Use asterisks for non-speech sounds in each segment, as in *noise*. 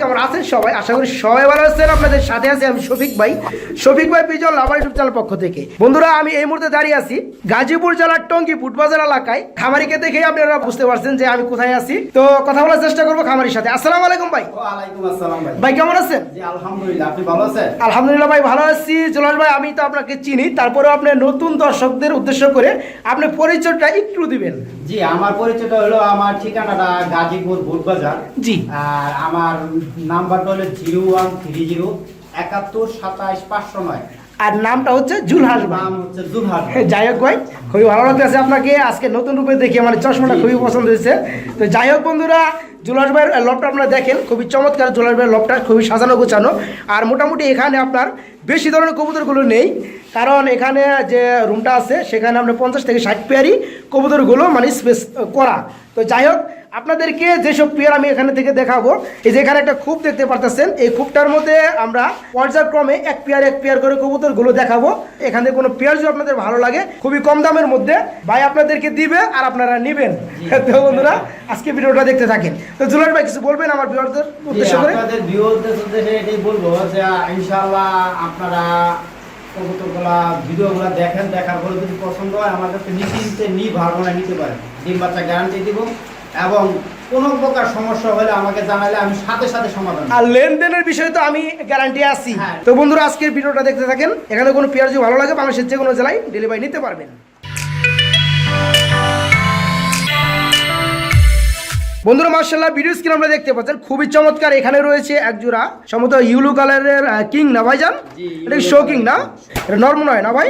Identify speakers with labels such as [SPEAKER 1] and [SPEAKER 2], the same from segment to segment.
[SPEAKER 1] কেমন আছেন সবাই? আশা করি সবাই ভালো আছেন আপনাদের সাথে আছি আমি শফিক ভাই। শফিক ভাই বিজল লাভার ইউটিউব চ্যানেল পক্ষ থেকে। বন্ধুরা আমি এই মুহূর্তে দাঁড়িয়ে আছি গাজীপুর জেলার টঙ্গী ফুটবাজার এলাকায়। খামারিকে দেখে আপনারা বুঝতে পারছেন যে আমি কোথায় আছি। তো কথা বলার চেষ্টা করব খামারির সাথে। আসসালামু আলাইকুম ভাই।
[SPEAKER 2] ভাই।
[SPEAKER 1] ভাই কেমন আছেন?
[SPEAKER 2] জি আলহামদুলিল্লাহ আপনি ভালো আছেন?
[SPEAKER 1] আলহামদুলিল্লাহ ভাই ভালো আছি। জলাস ভাই আমি তো আপনাকে চিনি। তারপরে আপনি নতুন দর্শকদের উদ্দেশ্য করে আপনি পরিচয়টা একটু দিবেন।
[SPEAKER 2] জি আমার পরিচয়টা হলো আমার ঠিকানাটা গাজীপুর বুটবাজার
[SPEAKER 1] জি।
[SPEAKER 2] আর আমার নাম্বারটা হলো জিরো ওয়ান থ্রি জিরো একাত্তর সাতাইশ পাঁচশো নয়।
[SPEAKER 1] আর নামটা হচ্ছে জুলহাস ভাই। হ্যাঁ, যাই হোক ভাই খুবই ভালো লাগতেছে আপনাকে। আজকে নতুন রূপে দেখে মানে চশমাটা খুবই পছন্দ হয়েছে। তো যাই হোক বন্ধুরা জুলাস ভাইয়ের লবটা আপনারা দেখেন খুবই চমৎকার জুলাস ভাইয়ের লবটা খুবই সাজানো গোছানো। আর মোটামুটি এখানে আপনার বেশি ধরনের কবুতরগুলো নেই কারণ এখানে যে রুমটা আছে সেখানে আপনার পঞ্চাশ থেকে ষাট পেয়ারই কবুতরগুলো মানে স্পেস করা। তো যাই হোক আপনাদেরকে যেসব পেয়ার আমি এখানে থেকে দেখাবো, এই যে এখানে একটা খুব দেখতে পারতেছেন, এই খুবটার মধ্যে আমরা পর্যায়ক্রমে এক পেয়ার এক পেয়ার করে কবুতরগুলো দেখাবো। এখানে কোনো পেয়ার যদি আপনাদের ভালো লাগে, খুবই কম দামের মধ্যে। ভাই আপনাদেরকে দিবে আর আপনারা নিবেন। তো বন্ধুরা, আজকে ভিডিওটা দেখতে থাকেন। তো জুলার ভাই, কিছু বলবেন আমার ভিউয়ারদের উদ্দেশ্য করে?
[SPEAKER 2] এটাই বলব যে, ইনশাআল্লাহ আপনারা কবুতরগুলা, ভিডিওগুলো দেখেন, দেখার পরে যদি পছন্দ হয় আমার কাছে নিশ্চিন্তে নির্ভাবনা নিতে পারেন। ডিম বাচ্চা গ্যারান্টি দিব। এবং কোনো প্রকার সমস্যা হলে আমাকে জানালে আমি সাথে সাথে সমাধান
[SPEAKER 1] আর লেনদেনের বিষয়ে তো আমি গ্যারান্টি আছি।
[SPEAKER 2] হ্যাঁ।
[SPEAKER 1] তো বন্ধুরা আজকের ভিডিওটা দেখতে থাকেন। এখানে কোনো পেয়ার যদি ভালো লাগে বাংলাদেশের যে কোনো জেলায় ডেলিভারি নিতে পারবেন। বন্ধুরা মার্শাল্লাহ ভিডিও স্ক্রিন আমরা দেখতে পাচ্ছেন। খুবই চমৎকার এখানে রয়েছে এক জোড়া সম্ভবত ইউলো কালারের কিং না ভাইজান
[SPEAKER 2] জি,
[SPEAKER 1] এটা শো কিং না? এটা নর্ম নয় না ভাই।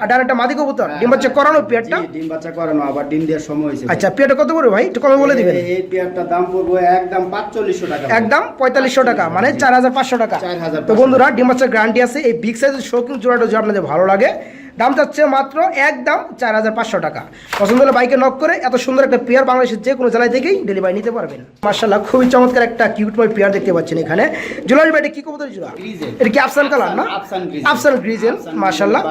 [SPEAKER 1] আর ডান একটা মাদি কবুতর ডিম বাচ্চা করানো পেয়ারটা?
[SPEAKER 2] ডিম বাচ্চা করানো আবার ডিম দেওয়ার সময় হয়েছে
[SPEAKER 1] আচ্ছা পেয়ারটা কত করে ভাই? একটু কমে বলে দিবেন।
[SPEAKER 2] এই- পেয়ারটার দাম পড়ব একদম পাঁচচল্লিশশো টাকা
[SPEAKER 1] একদম পঁয়তাল্লিশশো টাকা মানে চার হাজার পাঁচশো টাকা।
[SPEAKER 2] 4,500
[SPEAKER 1] তো বন্ধুরা ডিম বাচ্চার গ্যারান্টি আছে। এই বিগ সাইজের শো কিং জোড়াটা যদি আপনাদের ভালো লাগে দাম যাচ্ছে মাত্র একদম চার হাজার পাঁচশো টাকা। পছন্দ হলে বাইকে নক করে এত সুন্দর একটা পেয়ার বাংলাদেশের যে কোনো জেলায় থেকেই ডেলিভারি নিতে পারবেন। মার্শাল্লাহ খুবই চমৎকার একটা কিউট বয় পেয়ার দেখতে পাচ্ছেন এখানে। জুলাই ভাই এটা কি কবুতর
[SPEAKER 2] গ্রিজেল।
[SPEAKER 1] এটা কি আফসান কালার না?
[SPEAKER 2] আফসান গ্রিজেল।
[SPEAKER 1] মার্শাল্লাহ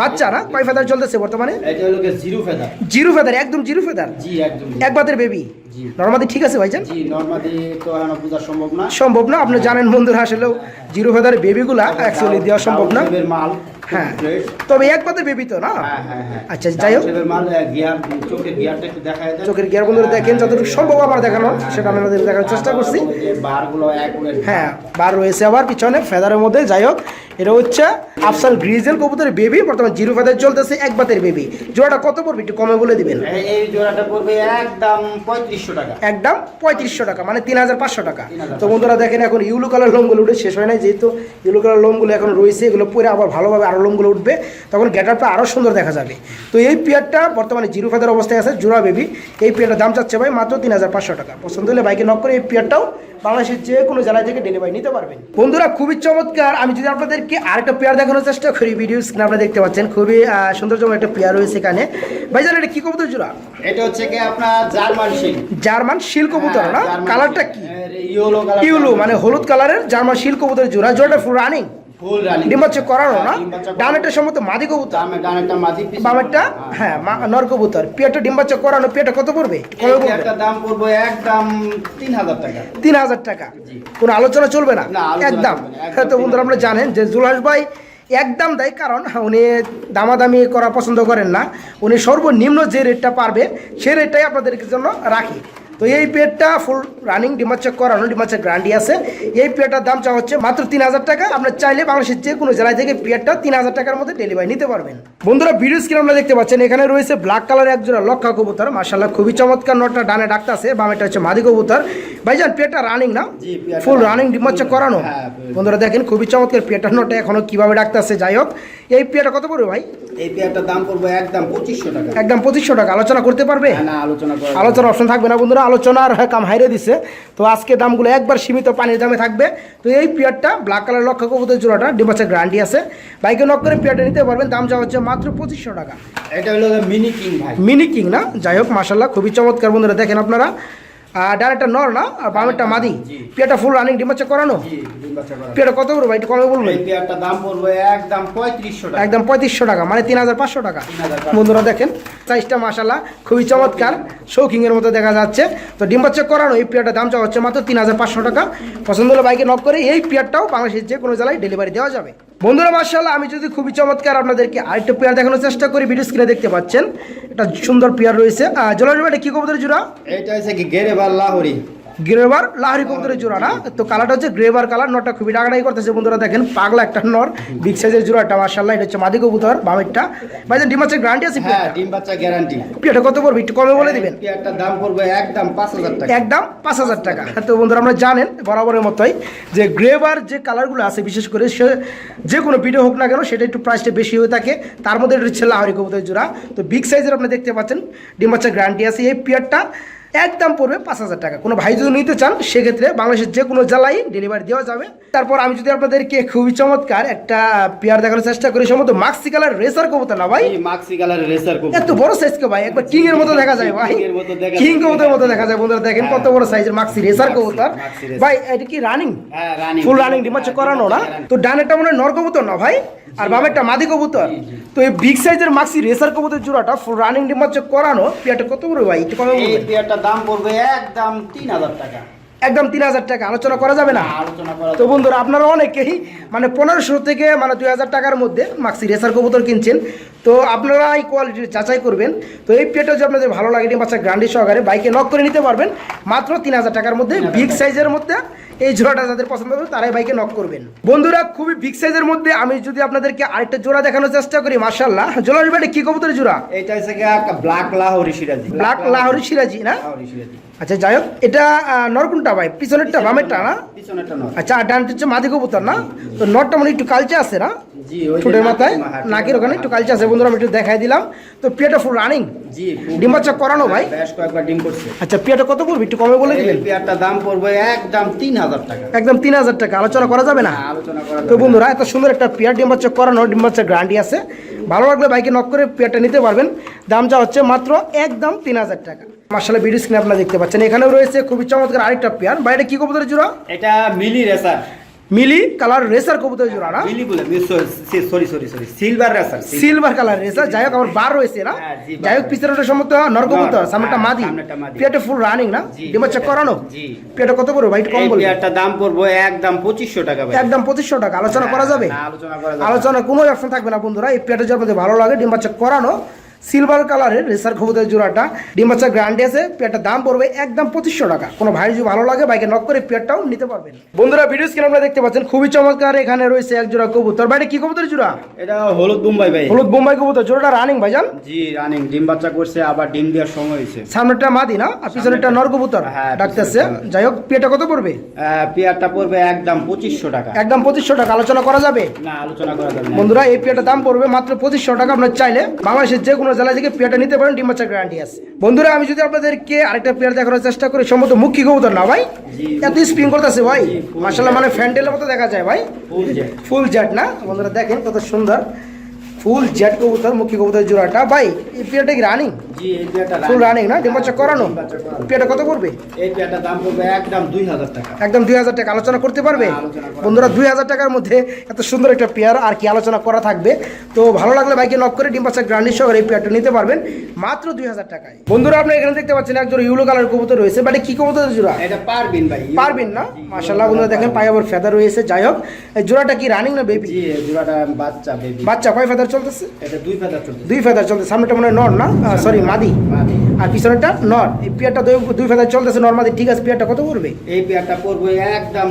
[SPEAKER 2] বাচ্চা।
[SPEAKER 1] না কয় ফেদার চলতেছে বর্তমানে?
[SPEAKER 2] জিরো ফেদার
[SPEAKER 1] একদম জিরো ফেদার এক বাতের বেবি। নর্মাদি ঠিক আছে ভাইজান?
[SPEAKER 2] সম্ভব না।
[SPEAKER 1] আপনি জানেন বন্ধুরা আসলেও জিরো ফেদারের বেবিগুলা অ্যাকচুয়ালি দেওয়া সম্ভব না।
[SPEAKER 2] মাল।
[SPEAKER 1] হ্যাঁ। তবে এক পাতে বেবি তো না?
[SPEAKER 2] হ্যাঁ হ্যাঁ হ্যাঁ।
[SPEAKER 1] আচ্ছা, যাই হোক।
[SPEAKER 2] চোখের গিয়ারটা একটু দেখা
[SPEAKER 1] চোখের গিয়ার বন্ধুরা দেখেন যতটুকু সম্ভব আমার দেখানো সেটা আমি দেখানোর চেষ্টা করছি। হ্যাঁ বার রয়েছে আবার পিছনে ফেদারের মধ্যে যাই হোক। এটা হচ্ছে আফসান গ্রিজেল কবুতরের বেবি বর্তমান জিরো ফাদার চলতেছে এক বাতের বেবি জোড়াটা কত পড়বে একটু কমে বলে দিবেন?
[SPEAKER 2] এই- জোড়াটা পড়বে একদম পঁয়ত্রিশশো টাকা।
[SPEAKER 1] একদম পঁয়ত্রিশশো টাকা মানে তিন হাজার পাঁচশো টাকা। তো বন্ধুরা দেখেন এখন ইউলো কালার লোমগুলো উঠে শেষ হয় না যেহেতু ইউলো কালার লোমগুলো এখন রয়েছে এগুলো পরে আবার ভালোভাবে আরও লোমগুলো উঠবে তখন গেটআপটা আরও সুন্দর দেখা যাবে। তো এই পেয়ারটা বর্তমানে জিরো ফাদার অবস্থায় আছে জোড়া বেবি এই পেয়ারটার দাম চাচ্ছে ভাই মাত্র তিন হাজার পাঁচশো টাকা। পছন্দ হলে বাইকে নক করে এই পেয়ারটাও বাংলাদেশের যে কোনো জেলায় থেকে ডেলিভারি নিতে পারবেন। বন্ধুরা খুবই চমৎকার আমি যদি আপনাদেরকে আরেকটা পেয়ার দেখানোর চেষ্টা করি ভিডিও স্ক্রিনে আপনারা দেখতে পাচ্ছেন। খুবই আহ, সুন্দরতম একটা পেয়ার রয়েছে এখানে। ভাই জান এটা কি কবুতর জোড়া?
[SPEAKER 2] এটা হচ্ছে কি আপনার জার্মান শিল
[SPEAKER 1] জার্মান শিল কবুতর না? কালারটা কি?
[SPEAKER 2] ইয়েলো
[SPEAKER 1] মানে হলুদ কালারের জার্মান শিল কবুতর জোড়া। জোড়াটা ফুল রানিং
[SPEAKER 2] ফুল রানিং
[SPEAKER 1] ডিম হচ্ছে করানো না?
[SPEAKER 2] করানো।
[SPEAKER 1] ডানেরটা সম্মত মাদি কবুতর। বামেরটা হ্যাঁ। মা- নর কবুতর। পেয়ারটা ডিম করানো পেয়ারটা কত পড়বে?
[SPEAKER 2] দাম পড়বে একদম তিন হাজার টাকা।
[SPEAKER 1] তিন হাজার টাকা। কোনো আলোচনা চলবে না? একদম। হ্যাঁ, তো বন্ধুরা আপনারা জানেন যে জুলহাস ভাই একদম দেয় কারণ উনি দামাদামি করা পছন্দ করেন না। উনি সর্বনিম্ন যে রেটটা পারবে সেই রেটটাই আপনাদের জন্য রাখি। তো এই পেটটা ফুল রানিং ডিমাচ্চা করানো ডিমাচ্চা গ্রান্ডি আছে। এই পেয়ারটার দাম চা হচ্ছে মাত্র তিন হাজার টাকা। আপনার চাইলে বাংলাদেশের যে কোনো জেলায় থেকে পেয়ারটা তিন হাজার টাকার মধ্যে ডেলিভারি নিতে পারবেন। বন্ধুরা ভিডিও স্ক্রিন আমরা দেখতে পাচ্ছেন এখানে রয়েছে ব্ল্যাক কালার এক জোড়া লক্ষা কবুতর। মার্শাল্লাহ খুবই চমৎকার নটটা ডানে ডাকতে আছে বামেটা হচ্ছে মাদি কবুতর। ভাইজান পেয়ারটা রানিং না? ফুল রানিং ডিমাচ্চা করানো?
[SPEAKER 2] হ্যাঁ,
[SPEAKER 1] বন্ধুরা দেখেন খুবই চমৎকার পেয়ারটার নটা এখনও কীভাবে ডাকতে আছে যাই হোক। এই পেয়ারটা কত পড়বে ভাই?
[SPEAKER 2] এই পেয়ারটার দাম পড়বে একদম পঁচিশশো টাকা।
[SPEAKER 1] একদম পঁচিশশো টাকা। আলোচনা করতে পারবে?
[SPEAKER 2] না আলোচনা
[SPEAKER 1] আলোচনার অপশন থাকবে না বন্ধুরা। আলোচনার হ্যাঁ, কাম হাইরে দিছে। তো আজকে দামগুলো একবার সীমিত পানির দামে থাকবে। তো এই পেয়ারটা ব্ল্যাক কালার লক্ষ কবুতর জোড়াটা ডিমাচ্চা গ্যারান্টি আছে। বাইকে নক করে পেয়ারটা নিতে পারবেন। দাম যা হচ্ছে মাত্র পঁচিশশো টাকা।
[SPEAKER 2] এটা হলো মিনি কিং ভাই।
[SPEAKER 1] মিনি কিং না? যাই হোক মাসাল্লাহ খুবই চমৎকার বন্ধুরা। দেখেন আপনারা ডানেরটা নর না আর বামেরটা মাদি।
[SPEAKER 2] জি।
[SPEAKER 1] পেয়ারটা ফুল রানিং ডিম বাচ্চা করানো? পেয়ারটা কত করব একটু কমে বলবেন।
[SPEAKER 2] পেয়ারটা দাম পড়বে একদম পঁয়ত্রিশশো টাকা।
[SPEAKER 1] একদম পঁয়ত্রিশশো টাকা মানে তিন হাজার পাঁচশো টাকা। বন্ধুরা দেখেন সাইজটা মাসাল্লাহ খুবই চমৎকার। শৌকিংয়ের মতো দেখা যাচ্ছে। তো ডিম বাচ্চা করানো এই পেয়ারটার দাম চাওয়া হচ্ছে মাত্র তিন হাজার পাঁচশো টাকা। পছন্দ হলে বাইকে নক করে এই পেয়ারটাও বাংলাদেশের যে কোনো জেলায় ডেলিভারি দেওয়া যাবে। বন্ধুরা মার্শাল্লাহ আমি যদি খুবই চমৎকার আপনাদেরকে আরেকটা পেয়ার দেখানোর চেষ্টা করি ভিডিও স্ক্রিনে দেখতে পাচ্ছেন। একটা সুন্দর পেয়ার রয়েছে। জলের এটা কি কবুতর জোড়া?
[SPEAKER 2] এটা হচ্ছে কি গেরে বা লাহরি
[SPEAKER 1] গ্রেভার লাহরি কবুতরের জোড়া না তো কালারটা হচ্ছে গ্রেভার কালার নটটা খুবই ডাকাডাকি করতেছে বন্ধুরা দেখেন পাগলা একটা নর বিগ সাইজের জোড়াটা মার্শাল্লাহ এটা হচ্ছে মাদি কবুতর বামেরটা। ভাই ডিম আছে গ্যারান্টি আছে
[SPEAKER 2] হ্যাঁ ডিম বাচ্চা গ্যারান্টি
[SPEAKER 1] পেয়ারটা কত পড়বে? একটু কমে বলে দিবেন।
[SPEAKER 2] পেয়ারটার দাম পড়বে একদম পাঁচ হাজার টাকা।
[SPEAKER 1] একদম পাঁচ হাজার টাকা। তো বন্ধুরা আমরা জানেন বরাবরের মতোই যে গ্রেভার যে কালারগুলো আছে বিশেষ করে সে যে কোনো ভিডিও হোক না কেন সেটা একটু প্রাইসটা বেশি হয়ে থাকে। তার মধ্যে এটা হচ্ছে লাহরি কবুতরের জোড়া। তো বিগ সাইজের আপনি দেখতে পাচ্ছেন ডিম বাচ্চা গ্যারান্টি আছে। এই পেয়ারটা একদম পড়বে পাঁচ হাজার টাকা। কোনো ভাই যদি নিতে চান সেক্ষেত্রে বাংলাদেশের যে কোনো জেলায় ডেলিভারি দেওয়া যাবে। তারপর আমি যদি আপনাদেরকে খুবই চমৎকার একটা পেয়ার দেখানোর চেষ্টা করি সম্ভবত মাক্সি কালার রেসার কবুতর না ভাই?
[SPEAKER 2] মাক্সি কালারের রেসার কবুতর।
[SPEAKER 1] এত বড় সাইজ কে ভাই? একবার কিং এর মতো দেখা যায় ভাই।
[SPEAKER 2] King এর মতো দেখা
[SPEAKER 1] কিং। কবুতরের মতো দেখা যায় বন্ধুরা দেখেন কত বড় সাইজের মাক্সি রেসার কবুতর। ভাই এটা কি রানিং
[SPEAKER 2] রানিং
[SPEAKER 1] ফুল রানিং ডিমাচ্ছে করানো না? তো ডানেরটা মনে হয় নর কবুতর না ভাই? আর বামেরটা মাদি কবুতর। তো এই বিগ সাইজের মাক্সি রেসার কবুতর জোড়াটা ফুল রানিং ডিমাচ্ছে করানো। পেয়ারটা কত বড় ভাই? একটু কমে বলবেন।
[SPEAKER 2] দাম পড়বে একদম তিন হাজার টাকা।
[SPEAKER 1] একদম তিন হাজার টাকা। আলোচনা করা যাবে না? তো বন্ধুরা আপনারা অনেকেই মানে পনেরোশো থেকে মানে দুই হাজার টাকার মধ্যে মাক্সি রেসার কবুতর কিনছেন। তো আপনারা এই কোয়ালিটির যাচাই করবেন। তো এই পেটা যদি আপনাদের ভালো লাগে বাচ্চা গ্রান্ডি সহকারে বাইকে নক করে নিতে পারবেন। মাত্র তিন হাজার টাকার মধ্যে বিগ সাইজের মধ্যে এই জোড়াটা যাদের পছন্দ হবে তারাই বাইকে নক করবেন। বন্ধুরা খুবই বিগ সাইজের মধ্যে আমি যদি আপনাদেরকে আরেকটা জোড়া দেখানোর চেষ্টা করি মার্শাল্লাহ ব্যাটে কি কবুতরের জোড়া?
[SPEAKER 2] এটা হচ্ছে ব্ল্যাক লাহোরি সিরাজি।
[SPEAKER 1] ব্ল্যাক লাহোরি সিরাজি না? আচ্ছা যাই হোক এটা নরকুনটা ভাই পিছনেরটা বামেরটা না? আচ্ছা আর ডানটা হচ্ছে মাদি কবুতর না? তো নটটা মানে একটু কালচে আছে না? ঠোঁটের মাথায়
[SPEAKER 2] হ্যাঁ,
[SPEAKER 1] নাকের ওখানে একটু কালচে আছে। বন্ধুরা আমি একটু দেখাই দিলাম। তো পেয়ারটা ফুল রানিং ডিম বাচ্চা করানো ভাই?
[SPEAKER 2] ডিম করছে।
[SPEAKER 1] আচ্ছা পেয়ারটা কত পড়বে? একটু কমে বলে দিবেন।
[SPEAKER 2] এই দাম পড়বে একদম তিন হাজার টাকা।
[SPEAKER 1] একদম তিন হাজার টাকা। আলোচনা করা যাবে না? তো বন্ধুরা এত সুন্দর একটা পেয়ার ডিম বাচ্চা করানো ডিম বাচ্চা গ্যারান্টি আছে। ভালো লাগলে বাইকে নক করে পেয়ারটা নিতে পারবেন। দামটা হচ্ছে মাত্র একদম তিন হাজার টাকা। মার্শাল ভিডিও স্ক্রিনে আপনারা দেখতে পাচ্ছেন। এখানেও রয়েছে খুবই চমৎকার আরেকটা পেয়ার। বাইরে কি কবুতরের জোড়া?
[SPEAKER 2] এটা mealy racer.
[SPEAKER 1] Mealy colour racer কবুতরের জোড়া না?
[SPEAKER 2] মিলি বলে sorry sorry sorry silver racer
[SPEAKER 1] silver colour racer যাই হোক আমার বার রয়েছে না
[SPEAKER 2] হ্যাঁ,
[SPEAKER 1] যাই হোক পিছনেটা সম্মত নরকবুতর
[SPEAKER 2] নর,
[SPEAKER 1] সামনেটা
[SPEAKER 2] হ্যাঁ, সামনেটা মাদি।
[SPEAKER 1] পেটে ফুল রানিং না? ডিম বাচ্চা করানো?
[SPEAKER 2] জি।
[SPEAKER 1] পেটে কত করে ভাই কম বলবেন
[SPEAKER 2] পেয়ারটার দাম পড়বে একদম পঁচিশশো টাকা ভাই।
[SPEAKER 1] একদম পঁচিশশো টাকা। আলোচনা করা যাবে?
[SPEAKER 2] না, আলোচনা করা যাবে।
[SPEAKER 1] আলোচনা কোনো অপশন থাকবে না বন্ধুরা। এই পেটে যদি আপনাদের ভালো লাগে ডিম চেক করানো। সিলভার কালারের রেসার কবুতরের জোড়াটা। ডিম বাচ্চা গ্রান্ডি আছে পেটটার দাম পড়বে একদম পঁচিশশো টাকা। কোনো ভাই যদি ভালো লাগে বাইকে নক করে পেটটাও নিতে পারবেন। বন্ধুরা ভিডিও স্ক্রিন আপনারা দেখতে পাচ্ছেন খুবই চমৎকার এখানে রয়েছে এক জোড়া কবুতর। বাইরে কি কবুতরের জোড়া?
[SPEAKER 2] এটা হলুদ মুম্বাই ভাই।
[SPEAKER 1] হলুদ বোম্বাই কবুতর জোড়াটা রানিং ভাইজান?
[SPEAKER 2] জি রানিং ডিম বাচ্চা করছে আবার ডিম দেওয়ার সময় হয়েছে।
[SPEAKER 1] সামনেরটা মাদি না? আর পিছনেরটা নর কবুতর?
[SPEAKER 2] হ্যাঁ,
[SPEAKER 1] ডাকতেছে। যাই হোক পেটা কত পড়বে?
[SPEAKER 2] পেয়ারটা পড়বে একদম পঁচিশশো টাকা।
[SPEAKER 1] একদম পঁচিশশো টাকা। আলোচনা করা যাবে?
[SPEAKER 2] না আলোচনা করা যাবে
[SPEAKER 1] বন্ধুরা এই পেয়ারটার দাম পড়বে মাত্র পঁচিশশো টাকা। আপনার চাইলে বাংলাদেশের যে কোনো জেলা থেকে পেয়ারটা নিতে পারেন ডিম বাচ্চার গ্যারান্টি আছে। বন্ধুরা আমি যদি আপনাদেরকে আরেকটা পেয়ার দেখানোর চেষ্টা করি সম্ভবত মুখী কবুতর না ভাই। এত স্প্রিং করতেছে ভাই। মাসাল্লাহ মানে ফ্যান্ডেলের মতো দেখা যায় ভাই।
[SPEAKER 2] ফুল
[SPEAKER 1] জ্যাট না? বন্ধুরা দেখেন কত সুন্দর। ফুল জ্যাট কবুতর মুখী কবুতর জোড়াটা। ভাই এই পেয়ারটা কি রানিং
[SPEAKER 2] জি এই পেয়ারটা
[SPEAKER 1] ফুল রানিং। না? ডিম বাচ্চা করানো?
[SPEAKER 2] ডিম বাচ্চা করানো।
[SPEAKER 1] পেয়ারটা কত পড়বে?
[SPEAKER 2] এই পেয়ারটার দাম পড়বে একদম দুই হাজার টাকা।
[SPEAKER 1] একদম দুই হাজার টাকা। আলোচনা করতে পারবে?
[SPEAKER 2] হ্যাঁ,
[SPEAKER 1] বন্ধুরা দুই হাজার টাকার মধ্যে এত সুন্দর একটা পেয়ার আর কি আলোচনা করা থাকবে। তো ভালো লাগলে বাইকে নক করে ডিম পাচ্ছা গ্রান্ডি সহ এই পেয়ারটা নিতে পারবেন। মাত্র দুই হাজার টাকায়। বন্ধুরা আপনি এখানে দেখতে পাচ্ছেন একজন ইউলো কালার কবুতর রয়েছে। বাট কি কবুতর জোড়া?
[SPEAKER 2] এটা পারবেন ভাই।
[SPEAKER 1] পারবেন না? বন্ধুরা দেখেন পায়ে আবার ফেদার রয়েছে। যাই হোক জোড়াটা কি রানিং না বেবি
[SPEAKER 2] জি জোড়াটা বাচ্চা বেবি
[SPEAKER 1] বাচ্চা কয় ফেদার চলতেছে?
[SPEAKER 2] এটা দুই ফেদার চলছে
[SPEAKER 1] দুই ফেদার চলতেছে। সামনেটা মনে হয় নর না? সরি মাদি। আর পিছনেরটা নর। এই পেয়ারটা দুই দুই ফেদার চলতেছে নর মাদি। ঠিক আছে পেয়ারটা কত পড়বে?
[SPEAKER 2] এই পেয়ারটা পড়বে একদম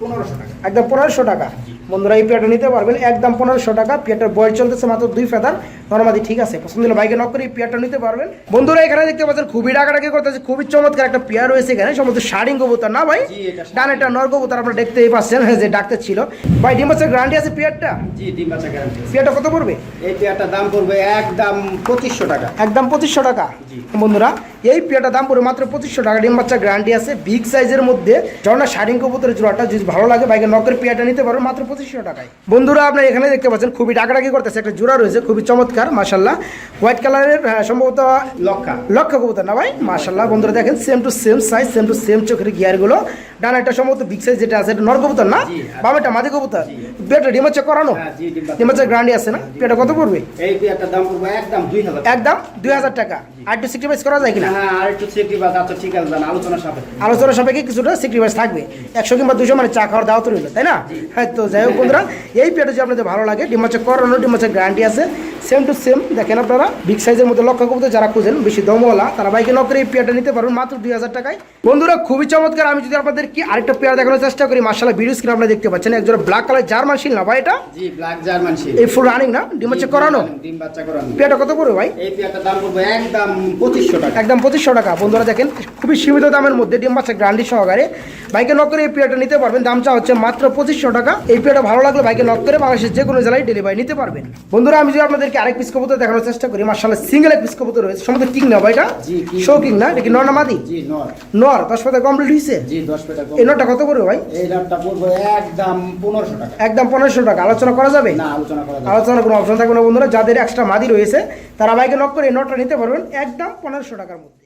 [SPEAKER 2] পনেরোশো টাকা।
[SPEAKER 1] একদম পনেরোশো টাকা। বন্ধুরা এই পেয়ারটা নিতে পারবেন। একদম পনেরোশো টাকা। পেয়ারটার বয়স চলতেছে মাত্র দুই ফেদার। নর্মাদি ঠিক আছে। পছন্দ হলে বাইকে নক করে এই পেয়ারটা নিতে পারবেন। বন্ধুরা এখানে দেখতে পাচ্ছেন খুবই ডাকাডাকি করতেছে খুবই চমৎকার একটা পেয়ার রয়েছে এখানে। সমস্ত শাড়িং কবুতর না ভাই? ডান একটা নর কবুতর আপনারা দেখতেই পাচ্ছেন *laughs* যে ডাকতে ছিল। ভাই ডিম্বাসের গ্যারান্টি আছে পেয়ারটা?
[SPEAKER 2] জি ডিম বাচ্চা গ্যারান্টি
[SPEAKER 1] পেয়ারটা কত পড়বে?
[SPEAKER 2] এই পেয়ারটার দাম পড়বে একদম পঁচিশশো টাকা।
[SPEAKER 1] একদম পঁচিশশো টাকা। বন্ধুরা এই পেয়ারটার দাম পড়ে মাত্র পঁচিশশো টাকা। ডিম বাচ্চা গ্যারান্টি আছে বিগ সাইজের মধ্যে। ঝর্ণা শাড়িং কবুতরের জোড়াটা যদি ভালো লাগে বাইকের নকের পেয়াটা নিতে পারবেন মাত্র পঁচিশশো টাকায়। বন্ধুরা আপনার এখানে দেখতে পাচ্ছেন খুবই ডাকাডাকি করতেছে একটা জোড়া রয়েছে খুবই চমৎকার মাসাল্লাহ হোয়াইট কালারের সম্ভবত
[SPEAKER 2] লক্ষা।
[SPEAKER 1] লক্ষ্য কবুতর না ভাই? মাসাল্লাহ বন্ধুরা দেখেন same to same size same to same চোখের গিয়ারগুলো ডান একটা সম্ভবত বিগ সাইজ যেটা আছে এটা নর কবুতর না?
[SPEAKER 2] জি।
[SPEAKER 1] বামেটা মাদি কবুতর।
[SPEAKER 2] জি।
[SPEAKER 1] পেটটা ডিম হচ্ছে করানো?
[SPEAKER 2] হ্যাঁ জি ডিম
[SPEAKER 1] হচ্ছে গ্রান্ডি আছে না? পেটটা কত পড়বে?
[SPEAKER 2] এই পেয়ারটার দাম পড়বে একদম দুই হাজার
[SPEAKER 1] একদম দুই হাজার টাকা। আর একটু সিক্রিফাইস করা যায় কিনা?
[SPEAKER 2] হ্যাঁ আর একটু চেকটি বা আচ্ছা ঠিক আছে জান আলোচনা সাপেক্ষে।
[SPEAKER 1] আলোচনা সাপেক্ষে কিছুটা সিক্রিফাইস থাকবে। একশো কিংবা দুশো মানে চা খাওয়ার দাওয়াত রইল তাই না? হ্যাঁ তো যাই হোক বন্ধুরা এই পেটে যদি আপনাদের ভালো লাগে ডিম হচ্ছে করানো ডিম হচ্ছে গ্যারান্টি আছে। সেম টু সেম দেখেন আপনারা বিগ সাইজের মধ্যে লক্ষ্য কবুতর যারা খুঁজেন বেশি দমওয়ালা তারা বাইকে নকরে এই পেয়ারটা নিতে পারবেন মাত্র দুই হাজার টাকায়। বন্ধুরা খুবই চমৎকার আমি যদি আপনাদের কি আরেকটা পেয়ার দেখানোর চেষ্টা করি মার্শাল্লাহ ভিডিও স্ক্রিন আপনারা দেখতে পাচ্ছেন একজন ব্ল্যাক কালার জার্মান শিল না ভাই এটা?
[SPEAKER 2] জি ব্ল্যাক জার্মান শিল
[SPEAKER 1] এই ফুল রানিং না? ডিম হচ্ছে করানো?
[SPEAKER 2] ডিম বাচ্চা করানো।
[SPEAKER 1] পেয়ারটা কত পড়বে ভাই?
[SPEAKER 2] এই পেয়ারটার দাম পড়বে একদম পঁচিশশো টাকা।
[SPEAKER 1] একদম পঁচিশশো টাকা। বন্ধুরা দেখেন খুবই সীমিত দামের মধ্যে ডিম বাচ্চা গ্রান্ডি সহকারে বাইকে নক করে এই পেয়ারটা নিতে পারবেন। দামটা হচ্ছে মাত্র পঁচিশশো টাকা। এই পেয়ারটা ভালো লাগলে বাইকে নক করে বাংলাদেশের যে কোনো জেলায় ডেলিভারি নিতে পারবেন। বন্ধুরা আমি যদি আপনাদেরকে আরেক পিস কবুতর দেখানোর চেষ্টা করি। মার্শাল্লাহ সিঙ্গেল এক পিস কবুতর রয়েছে। সম্ভবত কিং না ভাইটা শো কিং না? এটা কি নর না মাদি?
[SPEAKER 2] জি নর।
[SPEAKER 1] দশ পাতা কমপ্লিট হয়েছে এই নরটা কত করবে ভাই?
[SPEAKER 2] এই দামটা পড়বে একদম পনেরোশো টাকা।
[SPEAKER 1] একদম পনেরোশো টাকা। আলোচনা করা যাবে?
[SPEAKER 2] না আলোচনা করা যাবে
[SPEAKER 1] আলোচনার কোনো অপশন থাকবে না বন্ধুরা। যাদের এক্সট্রা মাদি রয়েছে তারা বাইকে নক করে এই নটটা নিতে পারবেন একদম পনেরোশো টাকার মধ্যে।